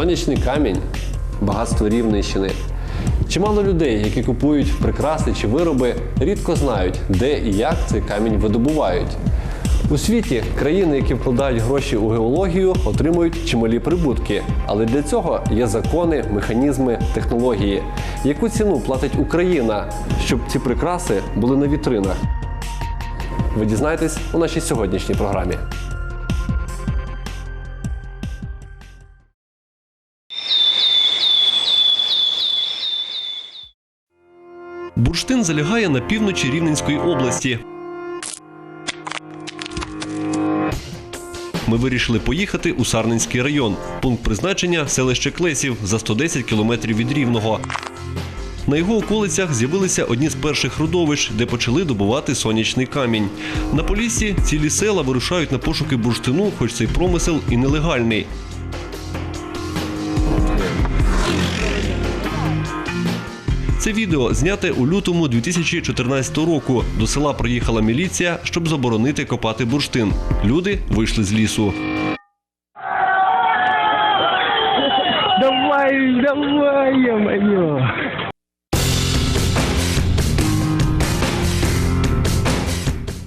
Сонячний камінь багатство Рівненщини. Чимало людей, які купують прикраси чи вироби, рідко знають, де і як цей камінь видобувають. У світі країни, які вкладають гроші у геологію, отримують чималі прибутки. Але для цього є закони, механізми, технології. Яку ціну платить Україна, щоб ці прикраси були на вітринах? Ви дізнаєтесь у нашій сьогоднішній програмі. Бурштин залягає на півночі Рівненської області. Ми вирішили поїхати у Сарненський район. Пункт призначення селище Клесів за 110 кілометрів від Рівного. На його околицях з'явилися одні з перших родовищ, де почали добувати сонячний камінь. На Поліссі цілі села вирушають на пошуки бурштину, хоч цей промисел і нелегальний. Це відео зняте у лютому 2014 року. До села приїхала міліція, щоб заборонити копати бурштин. Люди вийшли з лісу. Давай, давай, ё-моё.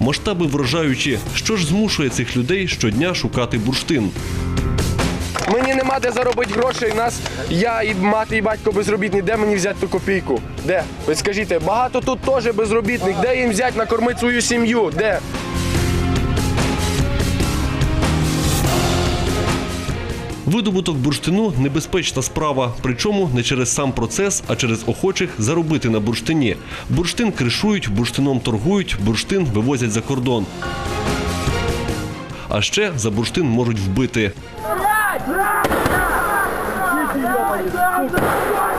Масштаби вражаючі. Що ж змушує цих людей щодня шукати бурштин? Нема де заробити грошей. Нас я і мати, і батько безробітні. Де мені взяти ту копійку? Де? Ви скажіть, багато тут теж безробітних. Де їм взяти накормити свою сім'ю? Де? Видобуток бурштину небезпечна справа, причому не через сам процес, а через охочих заробити на бурштині. Бурштин кришують, бурштином торгують, бурштин вивозять за кордон. А ще за бурштин можуть вбити. Дети, ё-моё,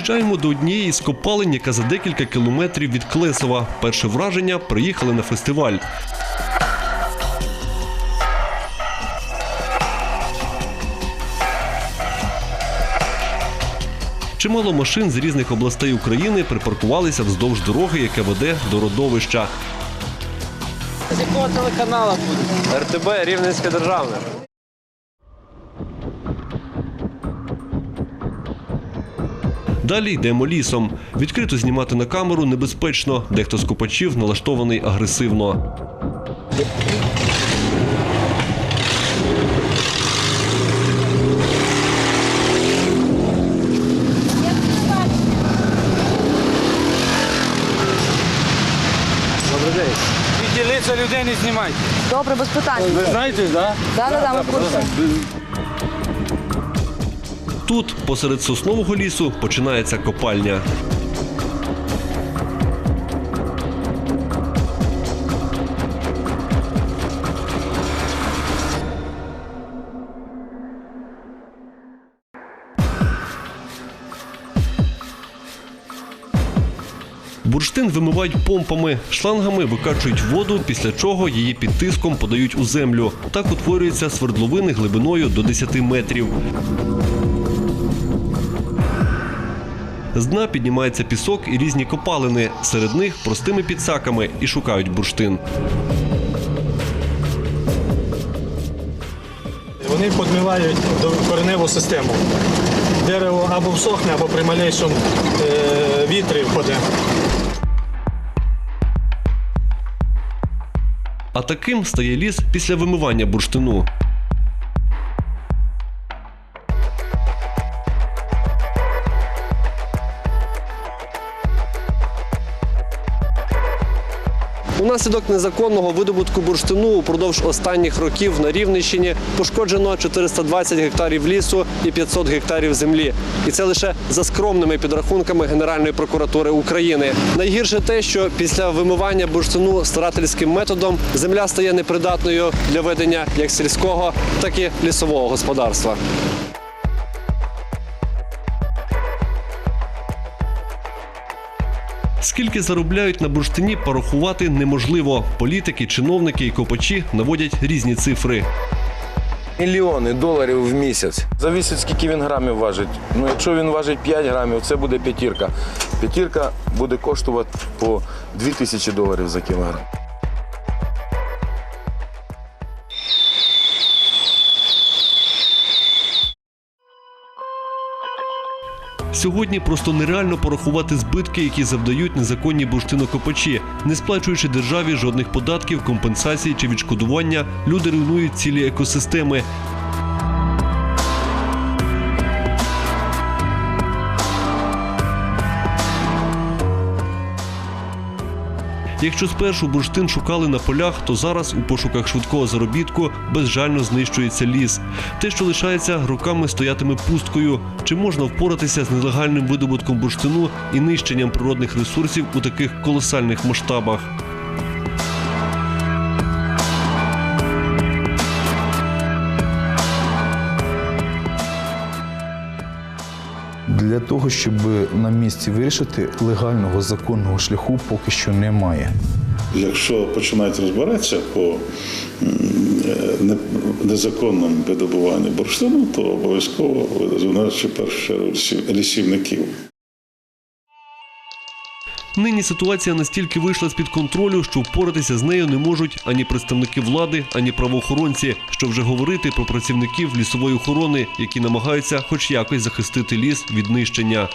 Під'їжджаємо до однієї з копалень, яка за декілька кілометрів від Клесова. Перше враження приїхали на фестиваль. Чимало машин з різних областей України припаркувалися вздовж дороги, яка веде до родовища. З якого телеканалу буде? РТБ Рівненське державне. Далі йдемо лісом. Відкрито знімати на камеру небезпечно. Дехто з копачів налаштований агресивно. Відділиться людей не знімайте. Добре, без питань. Ви знаєте, так? Да? Да, да, да, ми в курсі. Тут, посеред соснового лісу, починається копальня. Бурштин вимивають помпами, шлангами викачують воду, після чого її під тиском подають у землю. Так утворюються свердловини глибиною до 10 метрів. З дна піднімається пісок і різні копалини. Серед них простими підсаками і шукають бурштин. Вони підмивають кореневу систему. Дерево або всохне, або при малейшому е, вітрі впаде. А таким стає ліс після вимивання бурштину. Унаслідок незаконного видобутку бурштину упродовж останніх років на Рівненщині пошкоджено 420 гектарів лісу і 500 гектарів землі. І це лише за скромними підрахунками Генеральної прокуратури України. Найгірше те, що після вимивання бурштину старательським методом земля стає непридатною для ведення як сільського, так і лісового господарства. Скільки заробляють на бурштині, порахувати неможливо. Політики, чиновники і копачі наводять різні цифри. Мільйони доларів в місяць. Завісить, скільки він грамів важить. Ну, якщо він важить 5 грамів, це буде п'ятірка. П'ятірка буде коштувати по 2 тисячі доларів за кілограм. Сьогодні просто нереально порахувати збитки, які завдають незаконні бурштинокопачі. Не сплачуючи державі жодних податків, компенсацій чи відшкодування, люди руйнують цілі екосистеми. Якщо спершу бурштин шукали на полях, то зараз у пошуках швидкого заробітку безжально знищується ліс. Те, що лишається, роками стоятиме пусткою. Чи можна впоратися з нелегальним видобутком бурштину і нищенням природних ресурсів у таких колосальних масштабах? Для того, щоб на місці вирішити легального законного шляху поки що немає. Якщо починають розбиратися по е, не- незаконному видобуванню бурштину, то обов'язково звинувачує в першу лісівників. Нині ситуація настільки вийшла з-під контролю, що впоратися з нею не можуть ані представники влади, ані правоохоронці. Що вже говорити про працівників лісової охорони, які намагаються хоч якось захистити ліс від нищення.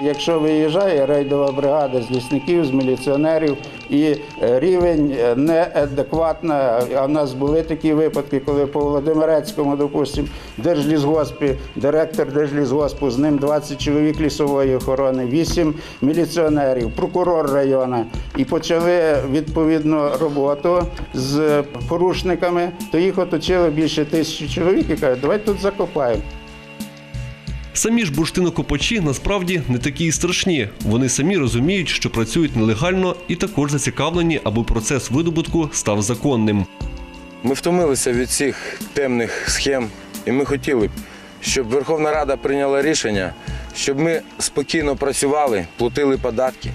Якщо виїжджає рейдова бригада з лісників, з міліціонерів і е, рівень е, неадекватна, а в нас були такі випадки, коли по Володимирецькому, допустимо, держлісгоспі, директор держлісгоспу, з ним 20 чоловік лісової охорони, 8 міліціонерів, прокурор району і почали відповідну роботу з порушниками, то їх оточили більше тисячі чоловік і кажуть, давайте тут закопаємо. Самі ж бурштинокопачі насправді не такі і страшні. Вони самі розуміють, що працюють нелегально і також зацікавлені, аби процес видобутку став законним. Ми втомилися від цих темних схем, і ми хотіли б, щоб Верховна Рада прийняла рішення, щоб ми спокійно працювали, платили податки.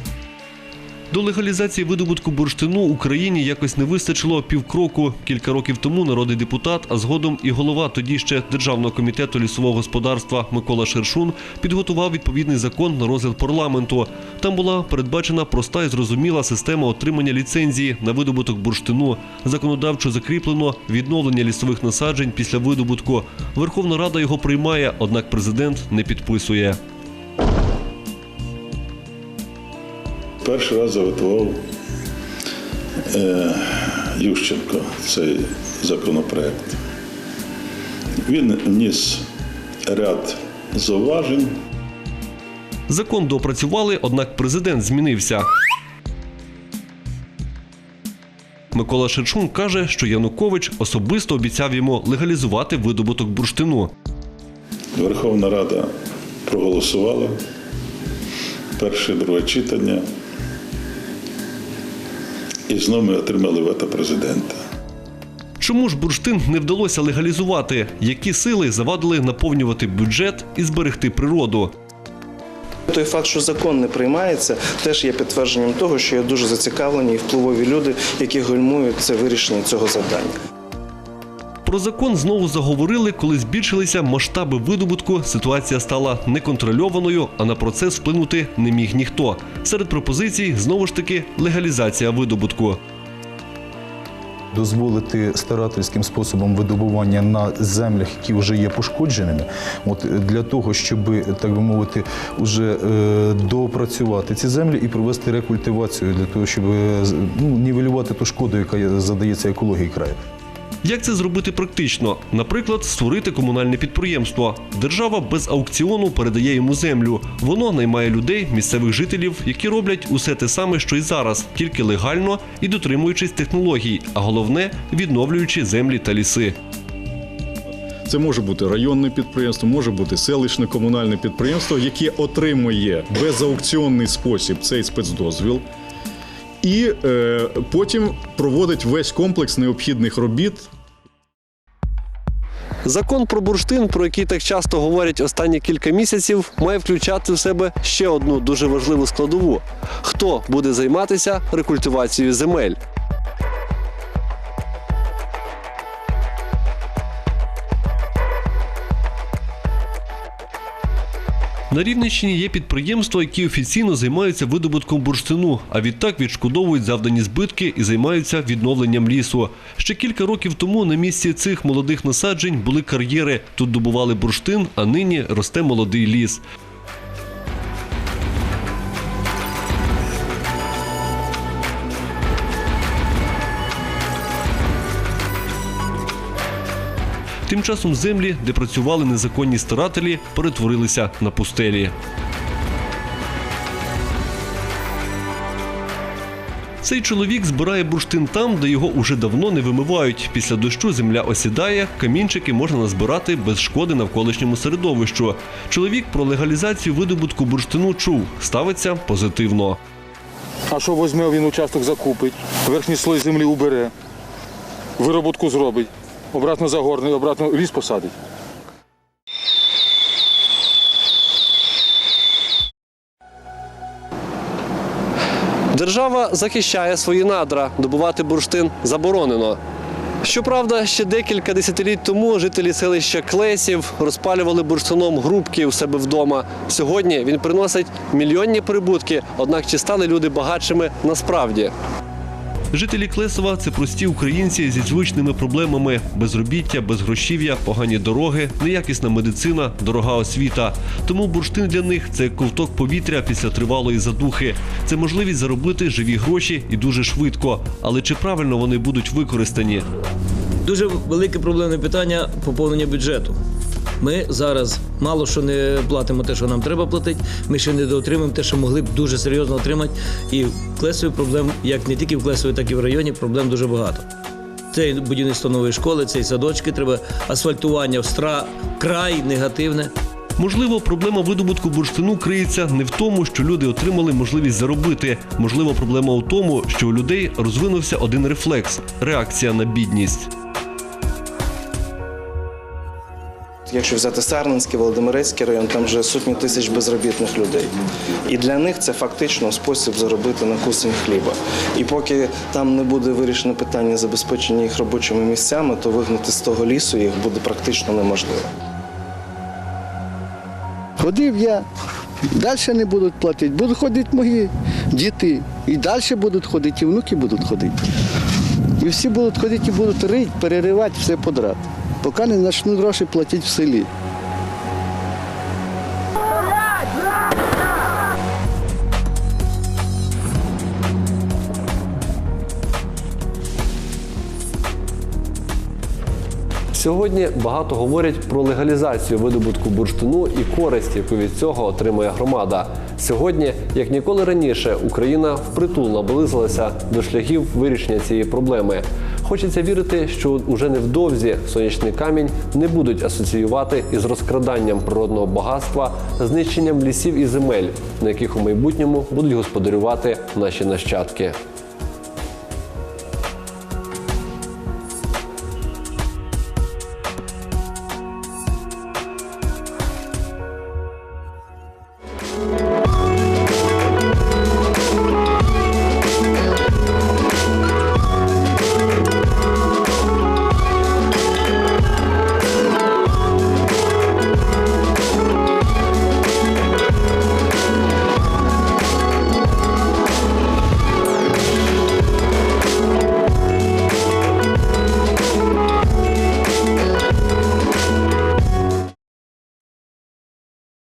До легалізації видобутку бурштину Україні якось не вистачило півкроку. Кілька років тому народний депутат, а згодом і голова тоді ще Державного комітету лісового господарства Микола Шершун підготував відповідний закон на розгляд парламенту. Там була передбачена проста і зрозуміла система отримання ліцензії на видобуток бурштину. Законодавчо закріплено відновлення лісових насаджень після видобутку. Верховна Рада його приймає, однак президент не підписує. Перший раз заготував е, Ющенко цей законопроект. Він вніс ряд зауважень. Закон доопрацювали, однак президент змінився. Микола Шершун каже, що Янукович особисто обіцяв йому легалізувати видобуток бурштину. Верховна Рада проголосувала перше, друге читання. І знову ми отримали вето президента. Чому ж бурштин не вдалося легалізувати? Які сили завадили наповнювати бюджет і зберегти природу? Той факт, що закон не приймається, теж є підтвердженням того, що є дуже зацікавлені і впливові люди, які гальмують це вирішення цього завдання. Про закон знову заговорили, коли збільшилися масштаби видобутку. Ситуація стала неконтрольованою, а на процес вплинути не міг ніхто. Серед пропозицій знову ж таки легалізація видобутку. Дозволити старательським способом видобування на землях, які вже є пошкодженими, от е, для того, щоб, так би мовити, уже е, доопрацювати ці землі і провести рекультивацію для того, щоб е, ну, нівелювати ту шкоду, яка задається екології краю. Як це зробити практично? Наприклад, створити комунальне підприємство. Держава без аукціону передає йому землю. Воно наймає людей, місцевих жителів, які роблять усе те саме, що й зараз, тільки легально і дотримуючись технологій, а головне відновлюючи землі та ліси. Це може бути районне підприємство, може бути селищне комунальне підприємство, яке отримує безаукціонний спосіб цей спецдозвіл. І е, потім проводить весь комплекс необхідних робіт Закон про бурштин, про який так часто говорять останні кілька місяців, має включати в себе ще одну дуже важливу складову: хто буде займатися рекультивацією земель. На Рівненщині є підприємства, які офіційно займаються видобутком бурштину, а відтак відшкодовують завдані збитки і займаються відновленням лісу. Ще кілька років тому на місці цих молодих насаджень були кар'єри. Тут добували бурштин, а нині росте молодий ліс. Тим часом землі, де працювали незаконні старателі, перетворилися на пустелі. Цей чоловік збирає бурштин там, де його уже давно не вимивають. Після дощу земля осідає, камінчики можна назбирати без шкоди навколишньому середовищу. Чоловік про легалізацію видобутку бурштину чув, ставиться позитивно. А що візьме, він участок закупить, верхній слой землі убере, вироботку зробить, обратно загорне, обратно ліс посадить. Держава захищає свої надра, добувати бурштин заборонено. Щоправда, ще декілька десятиліть тому жителі селища Клесів розпалювали бурштином грубки у себе вдома. Сьогодні він приносить мільйонні прибутки, однак чи стали люди багатшими насправді? Жителі Клесова це прості українці зі звичними проблемами: безробіття, безгрошів'я, погані дороги, неякісна медицина, дорога освіта. Тому бурштин для них це ковток повітря після тривалої задухи. Це можливість заробити живі гроші і дуже швидко. Але чи правильно вони будуть використані? Дуже велике проблемне питання поповнення бюджету. Ми зараз мало що не платимо те, що нам треба платити. Ми ще не доотримуємо те, що могли б дуже серйозно отримати. І в Клесові проблем, як не тільки в Клесові, так і в районі, проблем дуже багато. Це будівництво нової школи, це і садочки, треба асфальтування в стра край негативне. Можливо, проблема видобутку бурштину криється не в тому, що люди отримали можливість заробити. Можливо, проблема у тому, що у людей розвинувся один рефлекс реакція на бідність. Якщо взяти Сарненський, Володимирецький район, там вже сотні тисяч безробітних людей. І для них це фактично спосіб заробити на кусень хліба. І поки там не буде вирішено питання забезпечення їх робочими місцями, то вигнати з того лісу їх буде практично неможливо. Ходив я, далі не будуть платити, будуть ходити мої діти. І далі будуть ходити, і внуки будуть ходити. І всі будуть ходити і будуть рити, переривати все подряд, поки не почнуть гроші платити в селі. Сьогодні багато говорять про легалізацію видобутку бурштину і користь, яку від цього отримує громада. Сьогодні, як ніколи раніше, Україна впритул наблизилася до шляхів вирішення цієї проблеми. Хочеться вірити, що уже невдовзі сонячний камінь не будуть асоціювати із розкраданням природного багатства, знищенням лісів і земель, на яких у майбутньому будуть господарювати наші нащадки.